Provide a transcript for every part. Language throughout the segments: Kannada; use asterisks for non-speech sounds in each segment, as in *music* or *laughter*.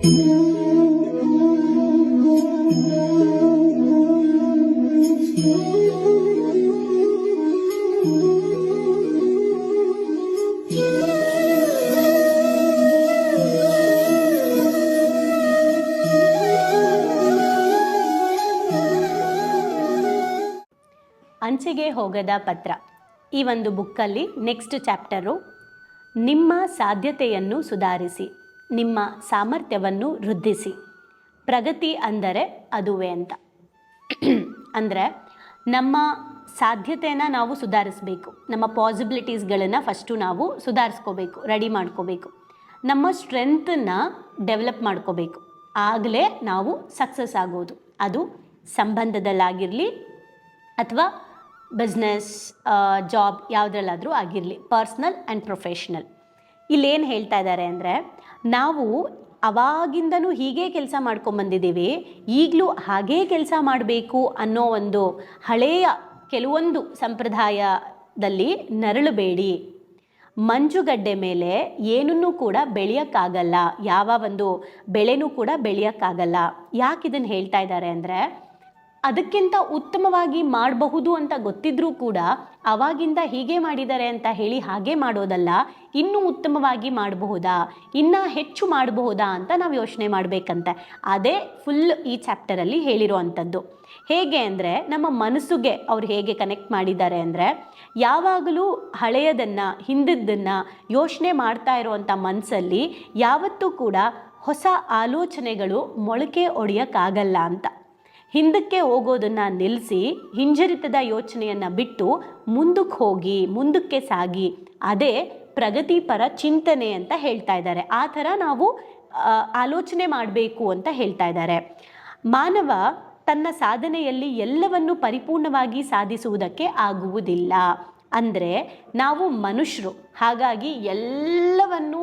ಅಂಚೆಗೆ ಹೋಗದ ಪತ್ರ. ಈ ಒಂದು ಬುಕ್ಕಲ್ಲಿ ನೆಕ್ಸ್ಟ್ ಚಾಪ್ಟರು ನಿಮ್ಮ ಸಾಧ್ಯತೆಯನ್ನು ಸುಧಾರಿಸಿ. ನಿಮ್ಮ ಸಾಮರ್ಥ್ಯವನ್ನು ವೃದ್ಧಿಸಿ. ಪ್ರಗತಿ ಅಂದರೆ ಅದುವೇ ಅಂತ. *clears throat* ಅಂದರೆ ನಮ್ಮ ಸಾಧ್ಯತೆಯನ್ನು ನಾವು ಸುಧಾರಿಸಬೇಕು. ನಮ್ಮ ಪಾಸಿಬಿಲಿಟೀಸ್ಗಳನ್ನು ಫಸ್ಟು ನಾವು ಸುಧಾರಿಸ್ಕೋಬೇಕು ರೆಡಿ ಮಾಡ್ಕೋಬೇಕು. ನಮ್ಮ ಸ್ಟ್ರೆಂತನ್ನು ಡೆವಲಪ್ ಮಾಡ್ಕೋಬೇಕು. ಆಗಲೇ ನಾವು ಸಕ್ಸಸ್ ಆಗೋದು. ಅದು ಸಂಬಂಧದಲ್ಲಾಗಿರಲಿ ಅಥವಾ ಬಿಸ್ನೆಸ್ ಜಾಬ್ ಯಾವುದ್ರಲ್ಲಾದರೂ ಆಗಿರಲಿ ಪರ್ಸ್ನಲ್ ಆ್ಯಂಡ್ ಪ್ರೊಫೆಷ್ನಲ್ ಇಲ್ಲೇನು ಹೇಳ್ತಾ ಇದ್ದಾರೆ ಅಂದರೆ ನಾವು ಅವಾಗಿಂದನೂ ಹೀಗೆ ಕೆಲಸ ಮಾಡ್ಕೊಂಬಂದಿದ್ದೀವಿ, ಈಗಲೂ ಹಾಗೇ ಕೆಲಸ ಮಾಡಬೇಕು ಅನ್ನೋ ಒಂದು ಹಳೆಯ ಕೆಲವೊಂದು ಸಂಪ್ರದಾಯದಲ್ಲಿ ನರಳಬೇಡಿ. ಮಂಜುಗಡ್ಡೆ ಮೇಲೆ ಏನನ್ನೂ ಕೂಡ ಬೆಳೆಯೋಕ್ಕಾಗಲ್ಲ, ಯಾವ ಒಂದು ಬೆಳೆನೂ ಕೂಡ ಬೆಳೆಯೋಕ್ಕಾಗಲ್ಲ. ಯಾಕೆ ಇದನ್ನು ಹೇಳ್ತಾ ಇದ್ದಾರೆ ಅಂದರೆ ಅದಕ್ಕಿಂತ ಉತ್ತಮವಾಗಿ ಮಾಡಬಹುದು ಅಂತ ಗೊತ್ತಿದ್ರೂ ಕೂಡ ಅವಾಗಿಂದ ಹೀಗೆ ಮಾಡಿದ್ದಾರೆ ಅಂತ ಹೇಳಿ ಹಾಗೆ ಮಾಡೋದಲ್ಲ, ಇನ್ನೂ ಉತ್ತಮವಾಗಿ ಮಾಡಬಹುದಾ, ಇನ್ನೂ ಹೆಚ್ಚು ಮಾಡಬಹುದಾ ಅಂತ ನಾವು ಯೋಚನೆ ಮಾಡಬೇಕಂತೆ. ಅದೇ ಫುಲ್ ಈ ಚಾಪ್ಟರಲ್ಲಿ ಹೇಳಿರುವಂಥದ್ದು. ಹೇಗೆ ಅಂದರೆ ನಮ್ಮ ಮನಸ್ಸಿಗೆ ಅವ್ರು ಹೇಗೆ ಕನೆಕ್ಟ್ ಮಾಡಿದ್ದಾರೆ ಅಂದರೆ, ಯಾವಾಗಲೂ ಹಳೆಯದನ್ನು, ಹಿಂದಿದ್ದನ್ನು ಯೋಚನೆ ಮಾಡ್ತಾ ಇರುವಂಥ ಮನಸ್ಸಲ್ಲಿ ಯಾವತ್ತೂ ಕೂಡ ಹೊಸ ಆಲೋಚನೆಗಳು ಮೊಳಕೆ ಒಡೆಯೋಕ್ಕಾಗಲ್ಲ ಅಂತ. ಹಿಂದಕ್ಕೆ ಹೋಗೋದನ್ನು ನಿಲ್ಲಿಸಿ ಹಿಂಜರಿತದ ಯೋಚನೆಯನ್ನು ಬಿಟ್ಟು ಮುಂದಕ್ಕೆ ಹೋಗಿ, ಮುಂದಕ್ಕೆ ಸಾಗಿ, ಅದೇ ಪ್ರಗತಿಪರ ಚಿಂತನೆ ಅಂತ ಹೇಳ್ತಾ ಇದ್ದಾರೆ. ಆ ಥರ ನಾವು ಆಲೋಚನೆ ಮಾಡಬೇಕು ಅಂತ ಹೇಳ್ತಾ ಇದ್ದಾರೆ. ಮಾನವ ತನ್ನ ಸಾಧನೆಯಲ್ಲಿ ಎಲ್ಲವನ್ನು ಪರಿಪೂರ್ಣವಾಗಿ ಸಾಧಿಸುವುದಕ್ಕೆ ಆಗುವುದಿಲ್ಲ. ಅಂದರೆ ನಾವು ಮನುಷ್ಯರು, ಹಾಗಾಗಿ ಎಲ್ಲವನ್ನು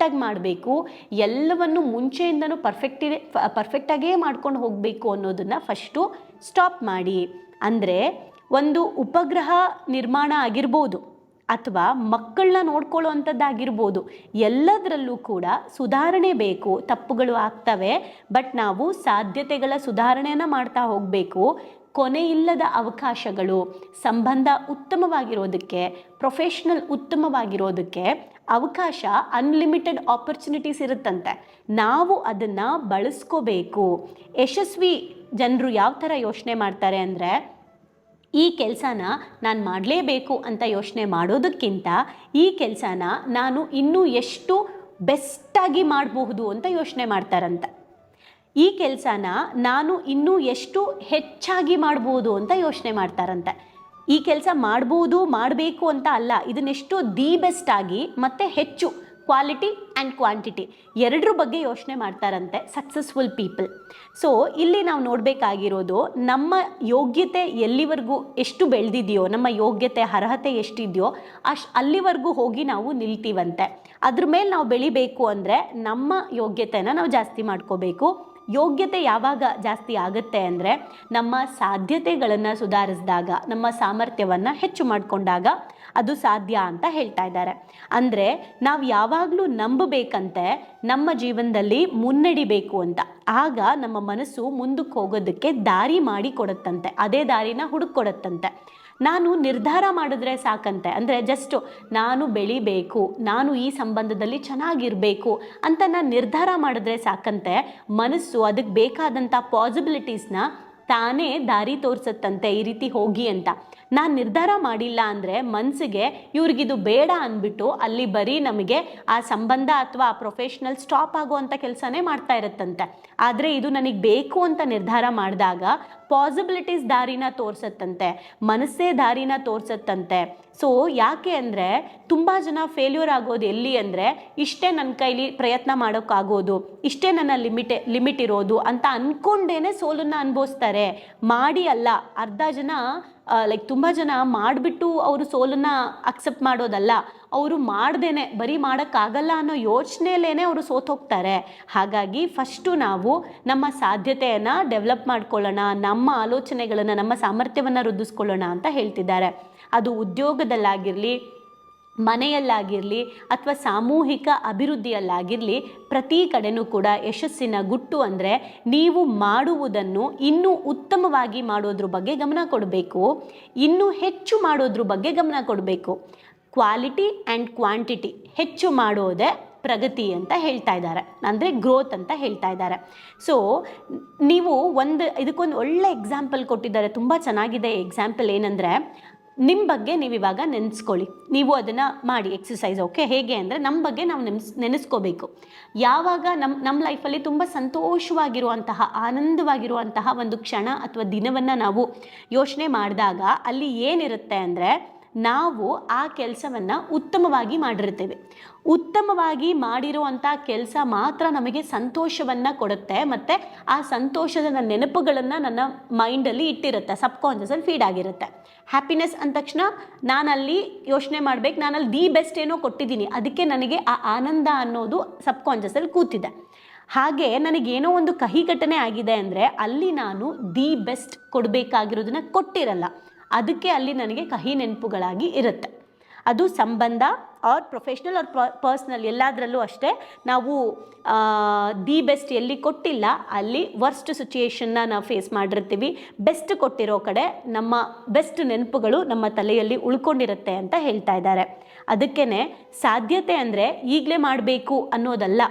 ಪರ್ಫೆಕ್ಟಾಗಿ ಮಾಡಬೇಕು, ಎಲ್ಲವನ್ನು ಮುಂಚೆಯಿಂದನೂ ಪರ್ಫೆಕ್ಟಿದೆ ಪರ್ಫೆಕ್ಟಾಗೇ ಮಾಡ್ಕೊಂಡು ಹೋಗಬೇಕು ಅನ್ನೋದನ್ನು ಫಸ್ಟು ಸ್ಟಾಪ್ ಮಾಡಿ. ಅಂದರೆ ಒಂದು ಉಪಗ್ರಹ ನಿರ್ಮಾಣ ಆಗಿರ್ಬೋದು, ಅಥವಾ ಮಕ್ಕಳನ್ನ ನೋಡ್ಕೊಳ್ಳೋ ಅಂಥದ್ದಾಗಿರ್ಬೋದು ಎಲ್ಲದರಲ್ಲೂ ಕೂಡ ಸುಧಾರಣೆ ಬೇಕು. ತಪ್ಪುಗಳು ಆಗ್ತವೆ, ಬಟ್ ನಾವು ಸಾಧ್ಯತೆಗಳ ಸುಧಾರಣೆಯನ್ನು ಮಾಡ್ತಾ ಹೋಗಬೇಕು. ಕೊನೆಯಿಲ್ಲದ ಅವಕಾಶಗಳು, ಸಂಬಂಧ ಉತ್ತಮವಾಗಿರೋದಕ್ಕೆ ಪ್ರೊಫೆಷ್ನಲ್ ಉತ್ತಮವಾಗಿರೋದಕ್ಕೆ ಅವಕಾಶ ಅನ್ಲಿಮಿಟೆಡ್ ಆಪರ್ಚುನಿಟೀಸ್ ಇರುತ್ತಂತೆ. ನಾವು ಅದನ್ನು ಬಳಸ್ಕೋಬೇಕು. ಯಶಸ್ವಿ ಜನರು ಯಾವ ಥರ ಯೋಚನೆ ಮಾಡ್ತಾರೆ ಅಂದರೆ, ಈ ಕೆಲಸನ ನಾನು ಮಾಡಲೇಬೇಕು ಅಂತ ಯೋಚನೆ ಮಾಡೋದಕ್ಕಿಂತ, ಈ ಕೆಲಸನ ನಾನು ಇನ್ನೂ ಎಷ್ಟು ಬೆಸ್ಟಾಗಿ ಮಾಡಬಹುದು ಅಂತ ಯೋಚನೆ ಮಾಡ್ತಾರಂತೆ. ಈ ಕೆಲಸನ ನಾನು ಇನ್ನೂ ಎಷ್ಟು ಹೆಚ್ಚಾಗಿ ಮಾಡ್ಬೋದು ಅಂತ ಯೋಚನೆ ಮಾಡ್ತಾರಂತೆ. ಈ ಕೆಲಸ ಮಾಡ್ಬೋದು, ಮಾಡಬೇಕು ಅಂತ ಅಲ್ಲ, ಇದನ್ನೆಷ್ಟು ದಿ ಬೆಸ್ಟ್ ಆಗಿ, ಮತ್ತು ಹೆಚ್ಚು ಕ್ವಾಲಿಟಿ ಆ್ಯಂಡ್ ಕ್ವಾಂಟಿಟಿ ಎರಡರ ಬಗ್ಗೆ ಯೋಚನೆ ಮಾಡ್ತಾರಂತೆ ಸಕ್ಸಸ್ಫುಲ್ ಪೀಪಲ್ ಸೊ ಇಲ್ಲಿ ನಾವು ನೋಡಬೇಕಾಗಿರೋದು ನಮ್ಮ ಯೋಗ್ಯತೆ ಎಲ್ಲಿವರೆಗೂ ಎಷ್ಟು ಬೆಳೆದಿದೆಯೋ, ನಮ್ಮ ಯೋಗ್ಯತೆ, ಅರ್ಹತೆ ಎಷ್ಟಿದೆಯೋ, ಅಶ್ ಅಲ್ಲಿವರೆಗೂ ಹೋಗಿ ನಾವು ನಿಲ್ತೀವಂತೆ. ಅದ್ರ ಮೇಲೆ ನಾವು ಬೆಳಿಬೇಕು ಅಂದರೆ ನಮ್ಮ ಯೋಗ್ಯತೆನ ನಾವು ಜಾಸ್ತಿ ಮಾಡ್ಕೋಬೇಕು. ಯೋಗ್ಯತೆ ಯಾವಾಗ ಜಾಸ್ತಿ ಆಗುತ್ತೆ ಅಂದರೆ ನಮ್ಮ ಸಾಧ್ಯತೆಗಳನ್ನು ಸುಧಾರಿಸಿದಾಗ, ನಮ್ಮ ಸಾಮರ್ಥ್ಯವನ್ನು ಹೆಚ್ಚು ಮಾಡಿಕೊಂಡಾಗ ಅದು ಸಾಧ್ಯ ಅಂತ ಹೇಳ್ತಾ ಇದ್ದಾರೆ. ಅಂದರೆ ನಾವು ಯಾವಾಗಲೂ ನಂಬಬೇಕಂತೆ ನಮ್ಮ ಜೀವನದಲ್ಲಿ ಮುನ್ನಡಿಬೇಕು ಅಂತ. ಆಗ ನಮ್ಮ ಮನಸ್ಸು ಮುಂದಕ್ಕೆ ಹೋಗೋದಕ್ಕೆ ದಾರಿ ಮಾಡಿ ಕೊಡುತ್ತಂತೆ ಅದೇ ದಾರಿನ ಹುಡುಕೊಡುತ್ತಂತೆ ನಾನು ನಿರ್ಧಾರ ಮಾಡಿದ್ರೆ ಸಾಕಂತೆ. ಅಂದರೆ ಜಸ್ಟ್ ನಾನು ಬೆಳಿಬೇಕು, ನಾನು ಈ ಸಂಬಂಧದಲ್ಲಿ ಚೆನ್ನಾಗಿರಬೇಕು ಅಂತ ನಾನು ನಿರ್ಧಾರ ಮಾಡಿದ್ರೆ ಸಾಕಂತೆ. ಮನಸ್ಸು ಅದಕ್ಕೆ ಬೇಕಾದಂಥ ಪಾಸಿಬಿಲಿಟೀಸ್ನ ತಾನೇ ದಾರಿ ತೋರಿಸುತ್ತಂತೆ ಈ ರೀತಿ ಹೋಗಿ ಅಂತ. ನಾನು ನಿರ್ಧಾರ ಮಾಡಿಲ್ಲ ಅಂದರೆ ಮನಸ್ಸಿಗೆ ಇವ್ರಿಗಿದು ಬೇಡ ಅಂದ್ಬಿಟ್ಟು ಅಲ್ಲಿ ಬರೀ ನಮಗೆ ಆ ಸಂಬಂಧ ಅಥವಾ ಆ ಪ್ರೊಫೆಷ್ನಲ್ ಸ್ಟಾಪ್ ಆಗುವಂಥ ಕೆಲಸನೇ ಮಾಡ್ತಾ ಇರುತ್ತಂತೆ. ಆದರೆ ಇದು ನನಗೆ ಬೇಕು ಅಂತ ನಿರ್ಧಾರ ಮಾಡಿದಾಗ ಪಾಸಿಬಿಲಿಟೀಸ್ ದಾರಿನ ತೋರಿಸತ್ತಂತೆ, ಮನಸ್ಸೇ ದಾರಿನ ತೋರಿಸತ್ತಂತೆ. ಸೊ ಯಾಕೆ ಅಂದರೆ, ತುಂಬ ಜನ ಫೇಲ್ಯೂರ್ ಆಗೋದು ಎಲ್ಲಿ ಅಂದರೆ, ಇಷ್ಟೇ ನನ್ನ ಕೈಲಿ ಪ್ರಯತ್ನ ಮಾಡೋಕ್ಕಾಗೋದು, ಇಷ್ಟೇ ನನ್ನ ಲಿಮಿಟ್ ಲಿಮಿಟ್ ಇರೋದು ಅಂತ ಅಂದ್ಕೊಂಡೇನೆ ಸೋಲನ್ನು ಅನುಭವಿಸ್ತಾರೆ. ಮಾಡಿ ಅಲ್ಲ, ಅರ್ಧ ಜನ ಲೈಕ್ ತುಂಬ ಜನ ಮಾಡಿಬಿಟ್ಟು ಅವರು ಸೋಲನ್ನು ಅಕ್ಸೆಪ್ಟ್ ಮಾಡೋದಲ್ಲ ಅವರು ಮಾಡ್ದೇನೆ, ಬರೀ ಮಾಡೋಕ್ಕಾಗಲ್ಲ ಅನ್ನೋ ಯೋಚನೆಯಲ್ಲೇ ಅವರು ಸೋತೋಗ್ತಾರೆ. ಹಾಗಾಗಿ ಫಸ್ಟು ನಾವು ನಮ್ಮ ಸಾಧ್ಯತೆಯನ್ನು ಡೆವಲಪ್ ಮಾಡ್ಕೊಳ್ಳೋಣ, ನಮ್ಮ ಆಲೋಚನೆಗಳನ್ನು, ನಮ್ಮ ಸಾಮರ್ಥ್ಯವನ್ನು ವೃದ್ಧಿಸ್ಕೊಳ್ಳೋಣ ಅಂತ ಹೇಳ್ತಿದ್ದಾರೆ. ಅದು ಉದ್ಯೋಗದಲ್ಲಾಗಿರಲಿ, ಮನೆಯಲ್ಲಾಗಿರಲಿ ಅಥವಾ ಸಾಮೂಹಿಕ ಅಭಿವೃದ್ಧಿಯಲ್ಲಾಗಿರಲಿ ಪ್ರತಿ ಕಡೆನೂ ಕೂಡ ಯಶಸ್ಸಿನ ಗುಟ್ಟು ಅಂದರೆ ನೀವು ಮಾಡುವುದನ್ನು ಇನ್ನೂ ಉತ್ತಮವಾಗಿ ಮಾಡೋದ್ರ ಬಗ್ಗೆ ಗಮನ ಕೊಡಬೇಕು, ಇನ್ನೂ ಹೆಚ್ಚು ಮಾಡೋದ್ರ ಬಗ್ಗೆ ಗಮನ ಕೊಡಬೇಕು. ಕ್ವಾಲಿಟಿ ಆ್ಯಂಡ್ ಕ್ವಾಂಟಿಟಿ ಹೆಚ್ಚು ಮಾಡೋದೇ ಪ್ರಗತಿ ಅಂತ ಹೇಳ್ತಾ ಇದ್ದಾರೆ. ಅಂದರೆ ಗ್ರೋತ್ ಅಂತ ಹೇಳ್ತಾ ಇದ್ದಾರೆ. ಸೊ ನೀವು ಒಂದು ಇದಕ್ಕೊಂದು ಒಳ್ಳೆ ಎಕ್ಸಾಂಪಲ್ ಕೊಟ್ಟಿದ್ದಾರೆ. ತುಂಬ ಚೆನ್ನಾಗಿದೆ ಎಕ್ಸಾಂಪಲ್ ಏನಂದರೆ ನಿಮ್ಮ ಬಗ್ಗೆ ನೀವು ಇವಾಗ ನೆನೆಸ್ಕೊಳ್ಳಿ. ನೀವು ಅದನ್ನು ಮಾಡಿ ಎಕ್ಸಸೈಸ್ ಓಕೆ ಹೇಗೆ ಅಂದರೆ ನಮ್ಮ ಬಗ್ಗೆ ನಾವು ನೆನೆಸ್, ನೆನೆಸ್ಕೋಬೇಕು. ಯಾವಾಗ ನಮ್ಮ ನಮ್ಮ ಲೈಫಲ್ಲಿ ತುಂಬ ಸಂತೋಷವಾಗಿರುವಂತಹ, ಆನಂದವಾಗಿರುವಂತಹ ಒಂದು ಕ್ಷಣ ಅಥವಾ ದಿನವನ್ನು ನಾವು ಯೋಚನೆ ಮಾಡಿದಾಗ ಅಲ್ಲಿ ಏನಿರುತ್ತೆ ಅಂದರೆ ನಾವು ಆ ಕೆಲಸವನ್ನು ಉತ್ತಮವಾಗಿ ಮಾಡಿರ್ತೇವೆ ಉತ್ತಮವಾಗಿ ಮಾಡಿರುವಂಥ ಕೆಲಸ ಮಾತ್ರ ನಮಗೆ ಸಂತೋಷವನ್ನು ಕೊಡುತ್ತೆ ಮತ್ತು ಆ ಸಂತೋಷದ ನೆನಪುಗಳನ್ನು ನನ್ನ ಮೈಂಡಲ್ಲಿ ಇಟ್ಟಿರುತ್ತೆ ಸಬ್ ಕಾನ್ಷಿಯಸಲ್ಲಿ ಫೀಡ್ ಆಗಿರುತ್ತೆ. ಹ್ಯಾಪಿನೆಸ್ ಅಂದ ತಕ್ಷಣ ನಾನಲ್ಲಿ ಯೋಚನೆ ಮಾಡ್ಬೇಕು, ನಾನಲ್ಲಿ ದಿ ಬೆಸ್ಟ್ ಏನೋ ಕೊಟ್ಟಿದ್ದೀನಿ, ಅದಕ್ಕೆ ನನಗೆ ಆ ಆನಂದ ಅನ್ನೋದು ಸಬ್ಕಾನ್ಷಿಯಸಲ್ಲಿ ಕೂತಿದೆ. ಹಾಗೆ ನನಗೇನೋ ಒಂದು ಕಹಿ ಘಟನೆ ಆಗಿದೆ ಅಂದರೆ ಅಲ್ಲಿ ನಾನು ದಿ ಬೆಸ್ಟ್ ಕೊಡಬೇಕಾಗಿರೋದನ್ನ ಕೊಟ್ಟಿರಲ್ಲ. ಅದಕ್ಕೆ ಅಲ್ಲಿ ನನಗೆ ಕಹಿ ನೆನಪುಗಳಾಗಿ ಇರುತ್ತೆ. ಅದು ಸಂಬಂಧ ಆರ್ ಪ್ರೊಫೆಷ್ನಲ್ ಆರ್ ಪರ್ಸ್ನಲ್ ಎಲ್ಲದರಲ್ಲೂ ಅಷ್ಟೇ. ನಾವು ದಿ ಬೆಸ್ಟ್ ಎಲ್ಲಿ ಕೊಟ್ಟಿಲ್ಲ, ಅಲ್ಲಿ ವರ್ಸ್ಟ್ ಸಿಚುಯೇಷನ್ನ ನಾವು ಫೇಸ್ ಮಾಡಿರ್ತೀವಿ. ಬೆಸ್ಟ್ ಕೊಟ್ಟಿರೋ ಕಡೆ ನಮ್ಮ ಬೆಸ್ಟ್ ನೆನಪುಗಳು ನಮ್ಮ ತಲೆಯಲ್ಲಿ ಉಳ್ಕೊಂಡಿರುತ್ತೆ ಅಂತ ಹೇಳ್ತಾ ಇದ್ದಾರೆ. ಅದಕ್ಕೇ ಸಾಧ್ಯತೆ ಅಂದರೆ ಈಗಲೇ ಮಾಡಬೇಕು ಅನ್ನೋದಲ್ಲ,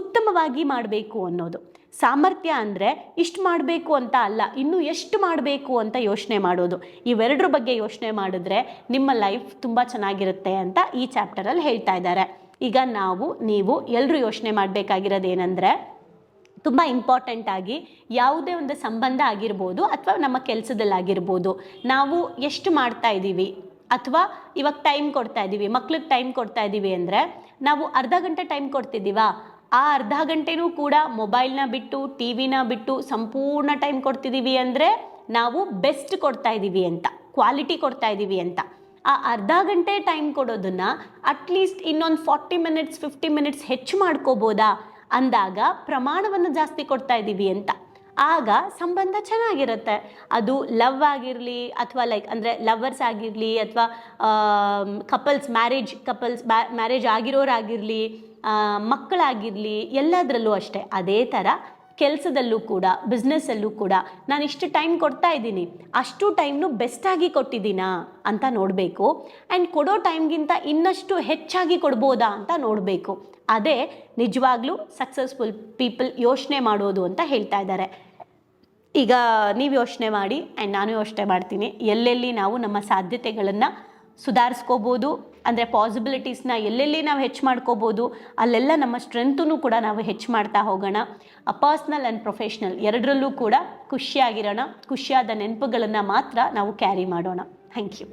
ಉತ್ತಮವಾಗಿ ಮಾಡಬೇಕು ಅನ್ನೋದು. ಸಾಮರ್ಥ್ಯ ಅಂದರೆ ಇಷ್ಟು ಮಾಡಬೇಕು ಅಂತ ಅಲ್ಲ, ಇನ್ನು ಎಷ್ಟು ಮಾಡಬೇಕು ಅಂತ ಯೋಚನೆ ಮಾಡೋದು. ಇವೆರಡರ ಬಗ್ಗೆ ಯೋಚನೆ ಮಾಡಿದ್ರೆ ನಿಮ್ಮ ಲೈಫ್ ತುಂಬ ಚೆನ್ನಾಗಿರುತ್ತೆ ಅಂತ ಈ ಚಾಪ್ಟರಲ್ಲಿ ಹೇಳ್ತಾ ಇದ್ದಾರೆ. ಈಗ ನಾವು, ನೀವು ಎಲ್ಲರೂ ಯೋಚನೆ ಮಾಡಬೇಕಾಗಿರೋದು ಏನಂದರೆ, ತುಂಬ ಇಂಪಾರ್ಟೆಂಟ್ ಆಗಿ ಯಾವುದೇ ಒಂದು ಸಂಬಂಧ ಆಗಿರ್ಬೋದು ಅಥವಾ ನಮ್ಮ ಕೆಲಸದಲ್ಲಾಗಿರ್ಬೋದು ನಾವು ಎಷ್ಟು ಮಾಡ್ತಾ ಇದ್ದೀವಿ ಅಥವಾ ಇವಾಗ ಟೈಮ್ ಕೊಡ್ತಾ ಇದ್ದೀವಿ, ಮಕ್ಳಿಗೆ ಟೈಮ್ ಕೊಡ್ತಾ ಇದ್ದೀವಿ ಅಂದರೆ, ನಾವು ಅರ್ಧ ಗಂಟೆ ಟೈಮ್ ಕೊಡ್ತಿದ್ದೀವಾ? ಆ ಅರ್ಧ ಗಂಟೆನೂ ಕೂಡ ಮೊಬೈಲ್ನ ಬಿಟ್ಟು, ಟಿ ವಿನ ಬಿಟ್ಟು ಸಂಪೂರ್ಣ ಟೈಮ್ ಕೊಡ್ತಿದ್ದೀವಿ ಅಂದರೆ ನಾವು ಬೆಸ್ಟ್ ಕೊಡ್ತಾ ಇದ್ದೀವಿ ಅಂತ, ಕ್ವಾಲಿಟಿ ಕೊಡ್ತಾ ಇದ್ದೀವಿ ಅಂತ. ಆ ಅರ್ಧ ಗಂಟೆ ಟೈಮ್ ಕೊಡೋದನ್ನ ಅಟ್ಲೀಸ್ಟ್ ಇನ್ನೊಂದು ಫಾರ್ಟಿ ಮಿನಿಟ್ಸ್ ಫಿಫ್ಟಿ ಮಿನಿಟ್ಸ್ ಹೆಚ್ಚು ಮಾಡ್ಕೋಬೋದಾ ಅಂದಾಗ ಪ್ರಮಾಣವನ್ನು ಜಾಸ್ತಿ ಕೊಡ್ತಾ ಇದ್ದೀವಿ ಅಂತ. ಆಗ ಸಂಬಂಧ ಚೆನ್ನಾಗಿರುತ್ತೆ. ಅದು ಲವ್ ಆಗಿರಲಿ ಅಥವಾ ಲೈಕ್ ಅಂದರೆ ಲವರ್ಸ್ ಆಗಿರಲಿ ಅಥವಾ ಕಪಲ್ಸ್ ಮ್ಯಾರೇಜ್ ಕಪಲ್ಸ್ ಮ್ಯಾರೇಜ್ ಆಗಿರೋರಾಗಿರಲಿ ಮಕ್ಕಳಾಗಿರಲಿ ಎಲ್ಲದರಲ್ಲೂ ಅಷ್ಟೇ, ಅದೇ ಥರ ಕೆಲಸದಲ್ಲೂ ಕೂಡ ಬಿಸ್ನೆಸ್ಸಲ್ಲೂ ಕೂಡ ನಾನು ಇಷ್ಟು ಟೈಮ್ ಕೊಡ್ತಾ ಇದ್ದೀನಿ, ಅಷ್ಟು ಟೈಮ್ನು ಬೆಸ್ಟಾಗಿ ಕೊಟ್ಟಿದ್ದೀನಾ ಅಂತ ನೋಡಬೇಕು. ಆ್ಯಂಡ್ ಕೊಡೋ ಟೈಮ್ಗಿಂತ ಇನ್ನಷ್ಟು ಹೆಚ್ಚಾಗಿ ಕೊಡ್ಬೋದಾ ಅಂತ ನೋಡಬೇಕು. ಅದೇ ನಿಜವಾಗ್ಲೂ ಸಕ್ಸಸ್ಫುಲ್ ಪೀಪಲ್ ಯೋಚನೆ ಮಾಡೋದು ಅಂತ ಹೇಳ್ತಾ ಇದ್ದಾರೆ. ಈಗ ನೀವು ಯೋಚನೆ ಮಾಡಿ ಆ್ಯಂಡ್ ನಾನು ಯೋಚನೆ ಮಾಡ್ತೀನಿ, ಎಲ್ಲೆಲ್ಲಿ ನಾವು ನಮ್ಮ ಸಾಧ್ಯತೆಗಳನ್ನು ಸುಧಾರಿಸ್ಕೋಬೋದು ಅಂದರೆ ಪಾಸಿಬಿಲಿಟೀಸ್ನ ಎಲ್ಲೆಲ್ಲಿ ನಾವು ಹೆಚ್ಚು ಮಾಡ್ಕೋಬೋದು, ಅಲ್ಲೆಲ್ಲ ನಮ್ಮ ಸ್ಟ್ರೆಂತೂ ಕೂಡ ನಾವು ಹೆಚ್ಚು ಮಾಡ್ತಾ ಹೋಗೋಣ. ಪರ್ಸ್ನಲ್ ಆ್ಯಂಡ್ ಪ್ರೊಫೆಷ್ನಲ್ ಎರಡರಲ್ಲೂ ಕೂಡ ಖುಷಿಯಾಗಿರೋಣ, ಖುಷಿಯಾದ ನೆನಪುಗಳನ್ನು ಮಾತ್ರ ನಾವು ಕ್ಯಾರಿ ಮಾಡೋಣ. Thank you